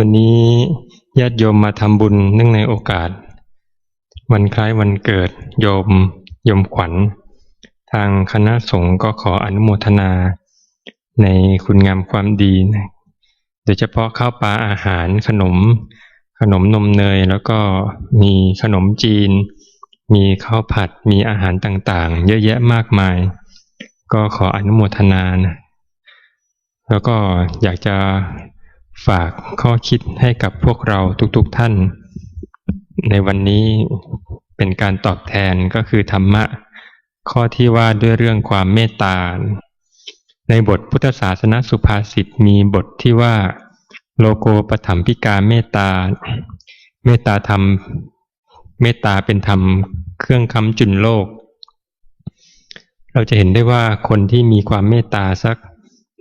วันนี้ญาติโยมมาทำบุญเนื่องในโอกาส วันคล้ายวันเกิดโยม โยมขวัญ ทางคณะสงฆ์ก็ขออนุโมทนา ในคุณงามความดี โดยเฉพาะข้าวปลาอาหารขนม ขนมนมเนยแล้วก็มีขนมจีน มีข้าวผัดมีอาหารต่างๆ เยอะแยะมากมาย ก็ขออนุโมทนานะแล้วก็อยากจะ ฝากข้อคิดให้กับพวกเราทุกๆทท่าน ในวันนี้เป็นการตอบแทนก็คือธรรมะ ข้อที่ว่าด้วยเรื่องความเมตตา ในบทพุทธศาสนสุภาษิตมีบทที่ว่า โลโกปถัมพิกาเมตตา เมตตาธรรม เมตตาเป็นธรรมเครื่องคำจุนโลก เราจะเห็นได้ว่าคนที่มีความเมตตาสัก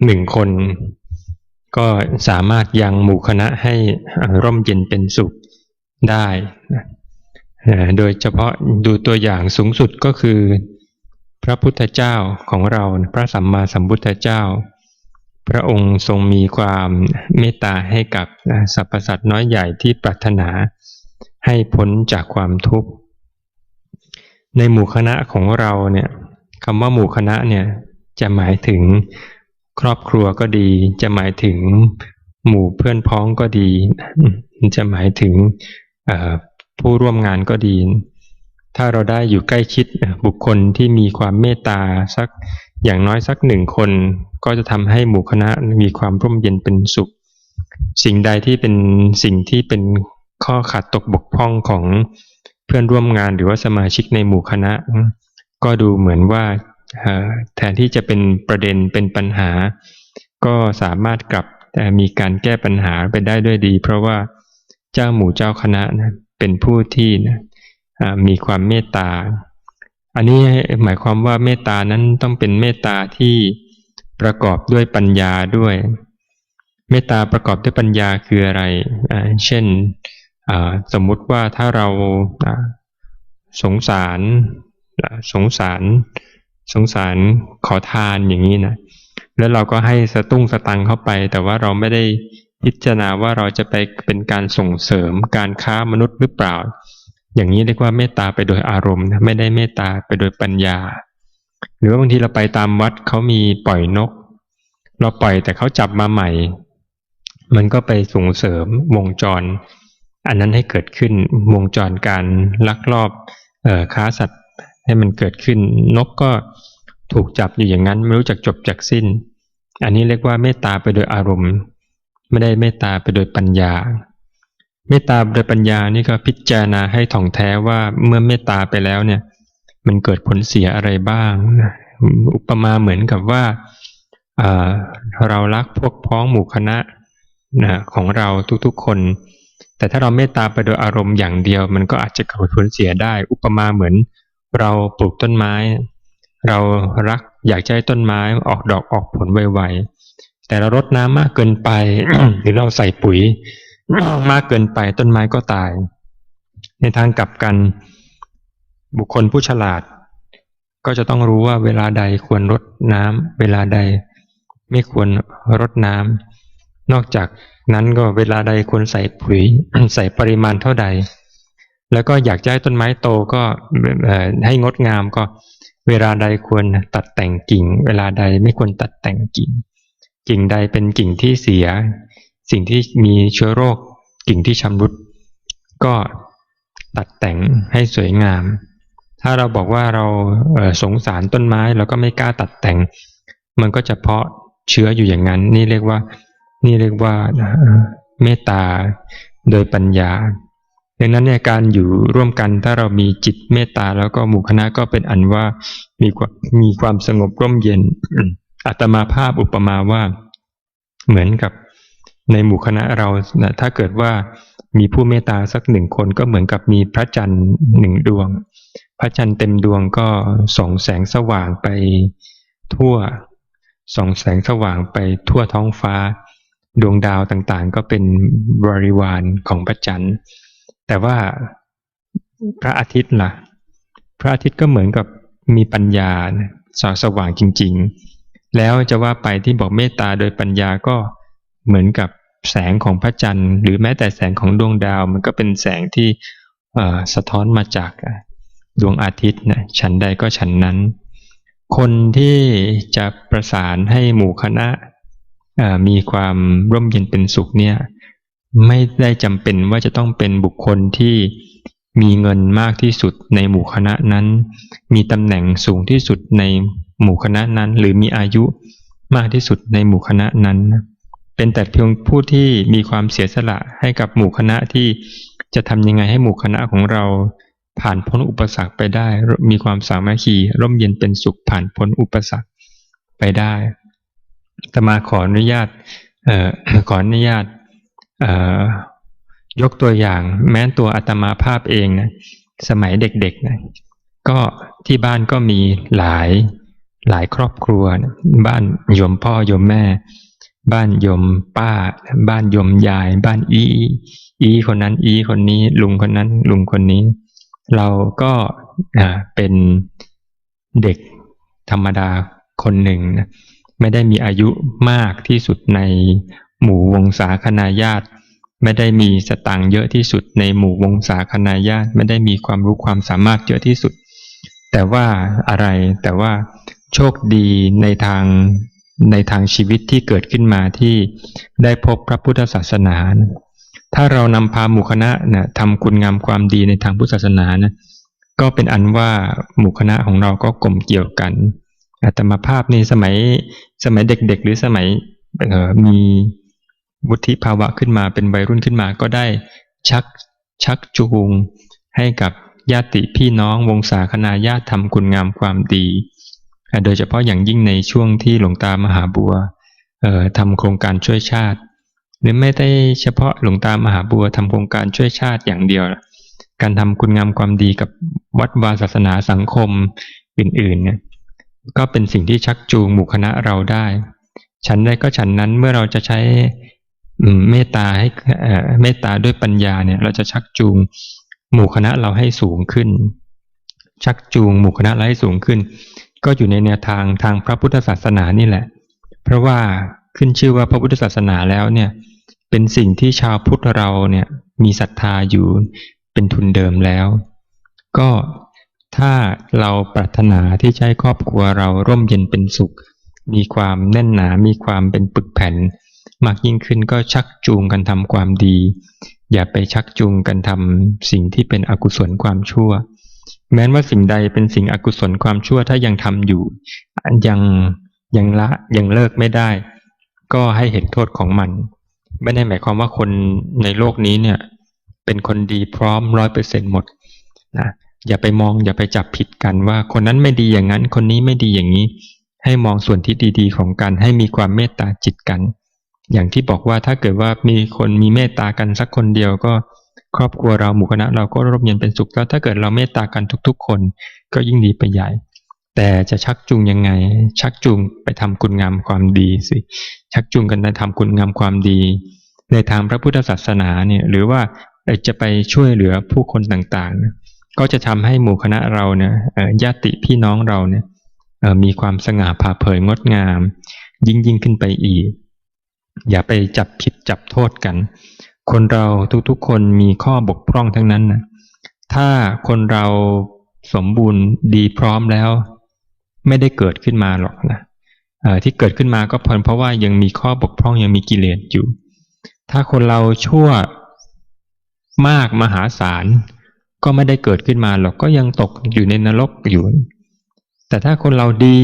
หนึ่งคน ก็สามารถยังหมู่คณะให้ร่มเย็นเป็นสุขได้โดยเฉพาะดูตัวอย่างสูงสุดก็คือ พระพุทธเจ้าของเราพระสัมมาสัมพุทธเจ้า พระองค์ทรงมีความเมตตาให้กับสรรพสัตว์น้อยใหญ่ที่ปรารถนาให้พ้นจากความทุกข์ ในหมู่คณะของเราเนี่ยคำว่าหมู่คณะเนี่ยจะหมายถึง ครอบครัวก็ดี จะหมายถึงหมู่เพื่อนพ้องก็ดี จะหมายถึงผู้ร่วมงานก็ดี ถ้าเราได้อยู่ใกล้ชิดบุคคลที่มีความเมตตาสักอย่างน้อยสักหนึ่งคน ก็จะทำให้หมู่คณะมีความร่มเย็นเป็นสุข สิ่งใดที่เป็นสิ่งที่เป็นข้อขาดตกบกพร่องของเพื่อนร่วมงานหรือว่าสมาชิกในหมู่คณะ ก็ดูเหมือนว่า แทนที่จะเป็นประเด็นเป็นปัญหา ก็สามารถกลับมีการแก้ปัญหาไปได้ด้วยดี เพราะว่าเจ้าหมู่เจ้าคณะนะเป็นผู้ที่นะมีความเมตตา อันนี้หมายความว่าเมตตานั้นต้องเป็นเมตตาที่ประกอบด้วยปัญญาด้วย เมตตาประกอบด้วยปัญญาคืออะไร เช่นสมมุติว่าถ้าเราสงสารสงสาร สงสารขอทานอย่างนี้นะแล้วเราก็ให้สตุ้งสตังเข้าไป แต่ว่าเราไม่ได้พิจารณาว่าเราจะไปเป็นการส่งเสริมการค้ามนุษย์หรือเปล่า อย่างนี้เรียกว่าเมตตาไปโดยอารมณ์นะไม่ได้เมตตาไปโดยปัญญา หรือว่าบางทีเราไปตามวัดเขามีปล่อยนก เราปล่อยแต่เขาจับมาใหม่ มันก็ไปส่งเสริมวงจร อันนั้นให้เกิดขึ้นวงจรการลักลอบออค้าสัตว์ ให้มันเกิดขึ้น นกก็ถูกจับอยู่อย่างนั้น ไม่รู้จักจบจากสิ้น อันนี้เรียกว่าเมตตาไปโดยอารมณ์ ไม่ได้เมตตาไปโดยปัญญา เมตตาโดยปัญญานี่ก็พิจารณาให้ถ่องแท้ว่าเมื่อเมตตาไปแล้วเนี่ย มันเกิดผลเสียอะไรบ้าง อุปมาเหมือนกับว่าเรารักพวกพ้องหมู่คณะนะของเราทุกๆคน แต่ถ้าเราเมตตาไปโดยอารมณ์อย่างเดียว มันก็อาจจะเกิดผลเสียได้ อุปมาเหมือน เราปลูกต้นไม้ เรารักอยากให้ต้นไม้ออกดอกออกผลไวๆแต่เรารดน้ำมากเกินไป หรือเราใส่ปุ๋ย มากเกินไปต้นไม้ก็ตาย ในทางกลับกันบุคคลผู้ฉลาด ก็จะต้องรู้ว่าเวลาใดควรรดน้ำเวลาใดไม่ควรรดน้ำนอกจากนั้นก็เวลาใดควรใส่ปุ๋ย ใส่ปริมาณเท่าใด แล้วก็อยากจะให้ต้นไม้โตก็ให้งดงามก็เวลาใดควรตัดแต่งกิ่ง เวลาใดไม่ควรตัดแต่งกิ่ง กิ่งใดเป็นกิ่งที่เสีย สิ่งที่มีเชื้อโรค กิ่งที่ชำรุด ก็ตัดแต่งให้สวยงาม ถ้าเราบอกว่าเราสงสารต้นไม้เราก็ไม่กล้าตัดแต่ง มันก็จะเพาะเชื้ออยู่อย่างนั้น นี่เรียกว่า นี่เรียกว่าเมตตาโดยปัญญา ดังนั้นเนี่ยการอยู่ร่วมกันถ้าเรามีจิตเมตตาแล้วก็หมู่คณะก็เป็นอันว่ามีความมีความสงบร่มเย็นอัตมาภาพอุปมาว่า เหมือนกับในหมู่คณะเราถ้าเกิดว่ามีผู้เมตตาสักหนึ่งคนก็เหมือนกับมีพระจันทร์หนึ่งดวง พระจันทร์เต็มดวงก็ส่องแสงสว่างไปทั่วส่องแสงสว่างไปทั่วท้องฟ้า ดวงดาวต่างๆ ก็เป็นบริวารของพระจันทร์ แต่ว่าพระอาทิตย์ล่ะ พระอาทิตย์ก็เหมือนกับมีปัญญาสาสว่างจริง ๆ แล้วจะว่าไปที่บอกเมตตาโดยปัญญาก็เหมือนกับแสงของพระจันทร์หรือแม้แต่แสงของดวงดาว มันก็เป็นแสงที่สะท้อนมาจากดวงอาทิตย์นะฉันใดก็ฉันนั้น คนที่จะประสานให้หมู่คณะมีความร่มเย็นเป็นสุขเนี่ย ไม่ได้จำเป็นว่าจะต้องเป็นบุคคลที่มีเงินมากที่สุดในหมู่คณะนั้น มีตำแหน่งสูงที่สุดในหมู่คณะนั้น หรือมีอายุมากที่สุดในหมู่คณะนั้น เป็นแต่เพียงผู้ที่มีความเสียสละให้กับหมู่คณะที่จะทำยังไงให้หมู่คณะของเราผ่านพ้นอุปสรรคไปได้ มีความสามัคคีร่มเย็นเป็นสุขผ่านพ้นอุปสรรคไปได้ตมาขออนุญาตออขออนุญาต ยกตัวอย่างแม้ตัวอาตมาภาพเองนะสมัยเด็กๆนะก็ที่บ้านก็มีหลายหลายครอบครัวนะบ้านโยมพ่อโยมแม่ บ้านโยมป้า บ้านโยมยาย บ้านอีอีคนนั้นอีคนนี้ ลุงคนนั้นลุงคนนี้ เราก็เป็นเด็กธรรมดาคนหนึ่งนะไม่ได้มีอายุมากที่สุดใน หมู่วงศาคณาญาติไม่ได้มีสตางค์เยอะที่สุด ในหมู่วงศาคณาญาติไม่ได้มีความรู้ความสามารถเยอะที่สุด แต่ว่าอะไรแต่ว่าโชคดีในทางในทางชีวิตที่เกิดขึ้นมาที่ได้พบพระพุทธศาสนานะถ้าเรานำพาหมู่คณะนะทำคุณงามความดีในทางพุทธศาสนานะก็เป็นอันว่าหมู่คณะของเราก็กลมเกี่ยวกันอาตมาภาพในสมัยสมัยเด็กๆ หรือสมัยมี วุฒิภาวะขึ้นมาเป็นวัยรุ่นขึ้นมาก็ได้ชักชักจูง ให้กับญาติพี่น้องวงศาคณาญาติทำคุณงามความดี โดยเฉพาะอย่างยิ่งในช่วงที่หลวงตามหาบัวทำโครงการช่วยชาติ หรือไม่ได้เฉพาะหลวงตามหาบัวทำโครงการช่วยชาติอย่างเดียว การทำคุณงามความดีกับวัดวาศาสนาสังคมอื่นๆเนี่ยก็เป็นสิ่งที่ชักจูงหมู่คณะเราได้ ฉันได้ก็ฉันนั้นเมื่อเราจะใช้ เมตตาให้เมตตาด้วยปัญญาเนี่ย เราจะชักจูงหมู่คณะเราให้สูงขึ้น ชักจูงหมู่คณะเราให้สูงขึ้น ก็อยู่ในแนวทางทางพระพุทธศาสนานี่แหละ เพราะว่าขึ้นชื่อว่าพระพุทธศาสนาแล้วเนี่ย เป็นสิ่งที่ชาวพุทธเราเนี่ยมีศรัทธาอยู่เป็นทุนเดิมแล้ว ก็ถ้าเราปรารถนาที่จะให้ครอบครัวเราร่มเย็นเป็นสุข มีความแน่นหนา มีความเป็นปึกแผ่น มากยิ่งขึ้นก็ชักจูงกันทำความดี อย่าไปชักจูงกันทำสิ่งที่เป็นอกุศลความชั่ว แม้ว่าสิ่งใดเป็นสิ่งอกุศลความชั่วถ้ายังทำอยู่ ยังยังละยังเลิกไม่ได้ ก็ให้เห็นโทษของมัน ไม่ได้หมายความว่าคนในโลกนี้เนี่ยเป็นคนดีพร้อมร้อยเปอร์เซ็นหมดนะอย่าไปมองอย่าไปจับผิดกันว่าคนนั้นไม่ดีอย่างนั้น คนนี้ไม่ดีอย่างนี้ ให้มองส่วนที่ดี ๆ ของกันให้มีความเมตตาจิตกัน อย่างที่บอกว่าถ้าเกิดว่ามีคนมีเมตตากันสักคนเดียวก็ครอบครัวเราหมู่คณะเราก็ร่มเย็นเป็นสุขแล้วถ้าเกิดเราเมตตากันทุก ๆ คนก็ยิ่งดีไปใหญ่ แต่จะชักจูงยังไง ชักจูงไปทำคุณงามความดีสิชักจูงกันไปทำคุณงามความดี ในทางพระพุทธศาสนาเนี่ยหรือว่าจะไปช่วยเหลือผู้คนต่างๆ ก็จะทำให้หมู่คณะเราเนี่ยญาติพี่น้องเราเนี่ยมีความสง่าผ่าเผยงดงาม ยิ่งยิ่งขึ้นไปอีก อย่าไปจับผิดจับโทษกัน คนเราทุกๆคนมีข้อบกพร่องทั้งนั้นนะถ้าคนเราสมบูรณ์ดีพร้อมแล้ว ไม่ได้เกิดขึ้นมาหรอกนะที่เกิดขึ้นมาก็เพราะว่ายังมีข้อบกพร่องยังมีกิเลสอยู่ ถ้าคนเราชั่วมากมหาศาลก็ไม่ได้เกิดขึ้นมาหรอกก็ยังตกอยู่ในนรกอยู่ แต่ถ้าคนเราดี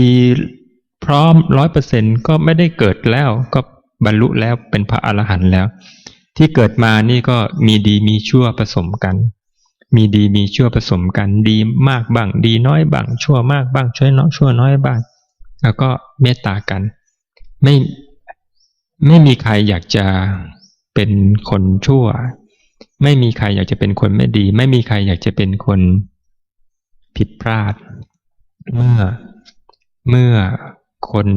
พร้อมร้อยเปอร์เซ็นก็ไม่ได้เกิดแล้วก็ บรรลุแล้วเป็นพระอรหันต์แล้ว ที่เกิดมานี่ก็มีดีมีชั่วผสมกัน มีดีมีชั่วผสมกัน ดีมากบ้าง ดีน้อยบ้าง ชั่วมากบ้างช่วยน้อยชั่วน้อยบ้าง แล้วก็เมตตากัน ไม่ไม่มีใครอยากจะเป็นคนชั่ว ไม่มีใครอยากจะเป็นคนไม่ดี ไม่มีใครอยากจะเป็นคนผิดพลาด เมื่อเมื่อคน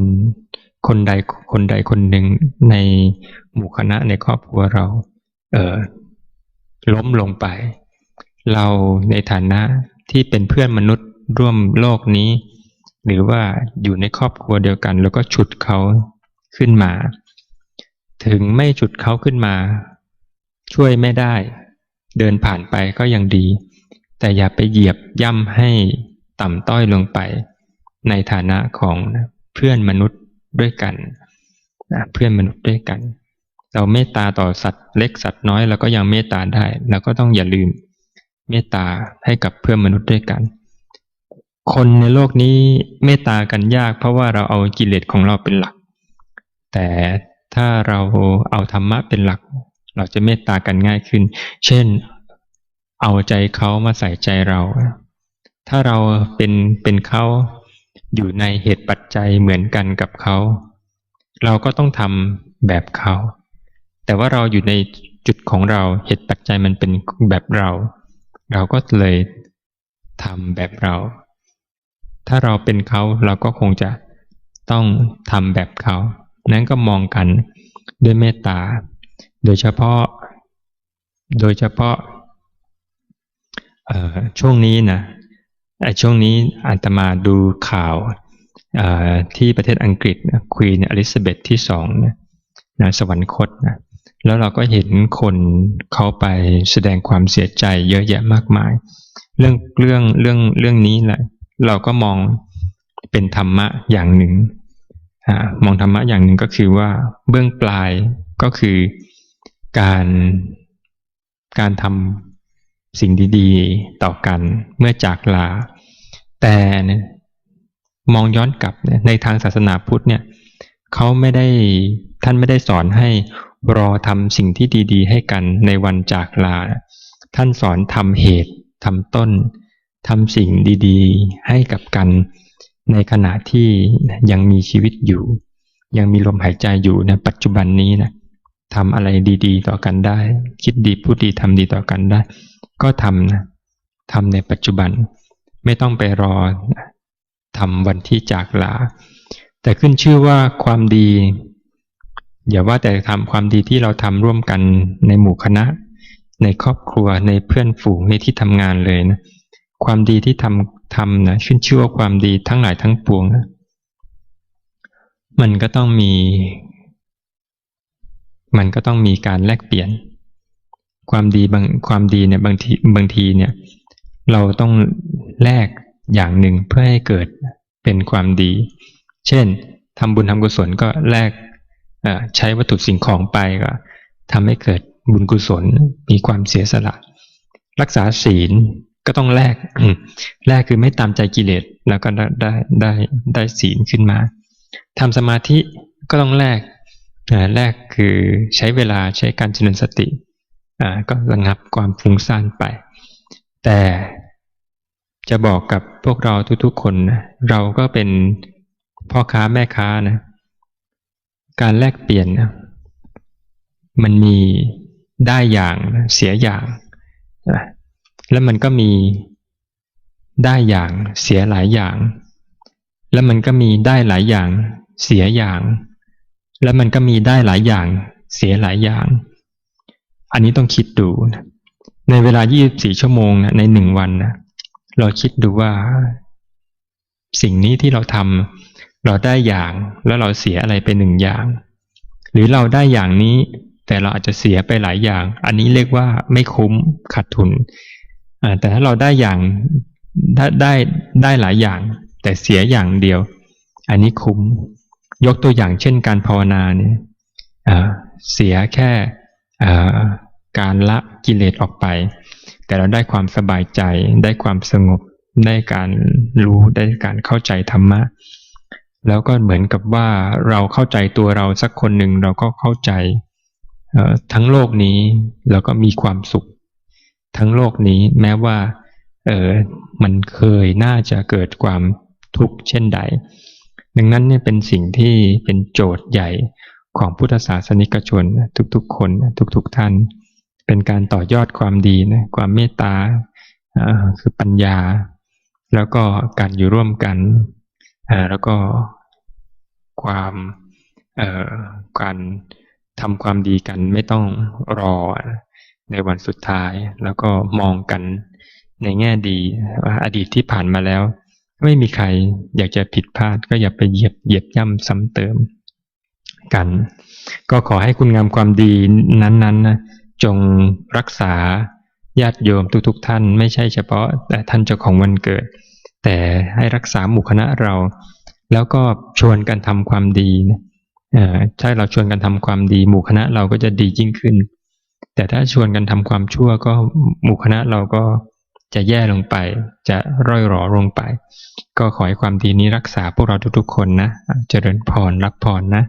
คนใดคนใดคนหนึ่งในหมู่คณะในครอบครัวเรา เออล้มลงไป เราในฐานะที่เป็นเพื่อนมนุษย์ร่วมโลกนี้ หรือว่าอยู่ในครอบครัวเดียวกัน แล้วก็ฉุดเขาขึ้นมา ถึงไม่ฉุดเขาขึ้นมา ช่วยไม่ได้ เดินผ่านไปก็ยังดี แต่อย่าไปเหยียบย่ำให้ต่ำต้อยลงไป ในฐานะของเพื่อนมนุษย์ ด้วยกันเพื่อนมนุษย์ด้วยกัน เราเมตตาต่อสัตว์เล็กสัตว์น้อยเราก็ยังเมตตาได้เราก็ต้องอย่าลืมเมตตาให้กับเพื่อนมนุษย์ด้วยกัน คนในโลกนี้เมตตากันยาก เพราะว่าเราเอากิเลสของเราเป็นหลัก แต่ถ้าเราเอาธรรมะเป็นหลัก เราจะเมตตากันง่ายขึ้น เช่น เอาใจเขามาใส่ใจเรา ถ้าเราเป็นเป็นเขา อยู่ในเหตุปัจจัยเหมือนกันกับเขา เราก็ต้องทำแบบเขา แต่ว่าเราอยู่ในจุดของเราเหตุปัจจัยมันเป็นแบบเรา เราก็เลยทำแบบเรา ถ้าเราเป็นเขาเราก็คงจะต้องทำแบบเขา นั้นก็มองกันด้วยเมตตา โดยเฉพาะ โดยเฉพาะช่วงนี้นะ ช่วงนี้อาตมาดูข่าวที่ประเทศอังกฤษควีนอลิซาเบธที่สองนะสวรรคตนะแล้วเราก็เห็นคนเขาไปแสดงความเสียใจเยอะแยะมากมาย เรื่องเรื่องเรื่องเรื่องนี้แหละเราก็มองเป็นธรรมะอย่างหนึ่งมองธรรมะอย่างหนึ่งก็คือว่าเบื้องปลายก็คือการการทำ สิ่งดีๆ ต่อกันเมื่อจากลา แต่มองย้อนกลับในทางศาสนาพุทธเนี่ยเขาไม่ได้ท่านไม่ได้สอนให้รอทำสิ่งที่ดี ๆ ให้กันในวันจากลา ท่านสอนทำเหตุทำต้นทำสิ่งดีๆ ให้กับกันในขณะที่ยังมีชีวิตอยู่ ยังมีลมหายใจอยู่ในปัจจุบันนี้นะทำอะไรดี ๆ ต่อกันได้ คิดดีพูดดีทำดีต่อกันได้ ก็ทำนะทำในปัจจุบัน ไม่ต้องไปรอทำวันที่จากลา แต่ขึ้นชื่อว่าความดี อย่าว่าแต่ทำความดีที่เราทำร่วมกันในหมู่คณะ ในครอบครัวในเพื่อนฝูงในที่ทำงานเลยนะความดีที่ทำทำนะขึ้นชื่อว่าความดีทั้งหลายทั้งปวงนะมันก็ต้องมี มันก็ต้องมีการแลกเปลี่ยน ความดีบางความดีเนี่ยบางทีบางทีเนี่ย เราต้องแลกอย่างหนึ่งเพื่อให้เกิดเป็นความดี เช่นทำบุญทำกุศลก็แลกใช้วัตถุสิ่งของไปก็ทำให้เกิดบุญกุศลมีความเสียสละ รักษาศีลก็ต้องแลกแลกคือไม่ตามใจกิเลสแล้วก็ได้ได้ได้ได้ศีลขึ้นมาทำสมาธิก็ต้องแลกแลกคือใช้เวลาใช้การเจริญสติ ก็ระงับความฟุ้งซ่านไป แต่จะบอกกับพวกเราทุกๆคนนะเราก็เป็นพ่อค้าแม่ค้านะ การแลกเปลี่ยนนะมันมีได้อย่างเสียอย่างแล้วมันก็มีได้อย่างเสียหลายอย่าง แล้วมันก็มีได้หลายอย่างเสียอย่าง แล้วมันก็มีได้หลายอย่างเสียหลายอย่าง อันนี้ต้องคิดดูนะในเวลา 24 ชั่วโมงนะในหนึ่งวันนะเราคิดดูว่า สิ่งนี้ที่เราทำเราได้อย่างแล้วเราเสียอะไรไปหนึ่งอย่าง หรือเราได้อย่างนี้แต่เราอาจจะเสียไปหลายอย่าง อันนี้เรียกว่าไม่คุ้มขาดทุน แต่ถ้าเราได้อย่างถ้าได้ได้หลายอย่าง แต่เสียอย่างเดียว อันนี้คุ้ม ยกตัวอย่างเช่นการภาวนาเนี่ยเสียแค่ การละกิเลสออกไป แต่เราได้ความสบายใจ ได้ความสงบ ได้การรู้ ได้การเข้าใจธรรมะ แล้วก็เหมือนกับว่าเราเข้าใจตัวเราสักคนหนึ่งเราก็เข้าใจทั้งโลกนี้แล้วก็มีความสุข ทั้งโลกนี้แม้ว่าเออมันเคยน่าจะเกิดความทุกข์เช่นใด ดังนั้นเนี่ยเป็นสิ่งที่เป็นโจทย์ใหญ่ของพุทธศาสนิกชนทุกๆคนทุกๆท่าน เป็นการต่อยอดความดีนะความเมตตาคือปัญญา แล้วก็การอยู่ร่วมกันแล้วก็ความการทำความดีกันไม่ต้องรอในวันสุดท้าย แล้วก็มองกันในแง่ดีว่าอดีตที่ผ่านมาแล้ว ไม่มีใครอยากจะผิดพลาด ก็อย่าไปเหยียบเหยียบย่ำซ้ำเติมกัน ก็ขอให้คุณงามความดีนั้นๆนะ จงรักษาญาติโยมทุกๆท่านไม่ใช่เฉพาะ แต่ท่านเจ้าของวันเกิด แต่ให้รักษาหมู่คณะเรา แล้วก็ชวนกันทำความดีนะเอ่อถ้าเราชวนกันทำความดี หมู่คณะเราก็จะดียิ่งขึ้น แต่ถ้าชวนกันทำความชั่วก็หมู่คณะเราก็จะแย่ลงไป จะร่อยหรอลงไป ก็ขอให้ความดีนี้รักษาพวกเราทุกๆคนนะ เจริญพรรับพรนะ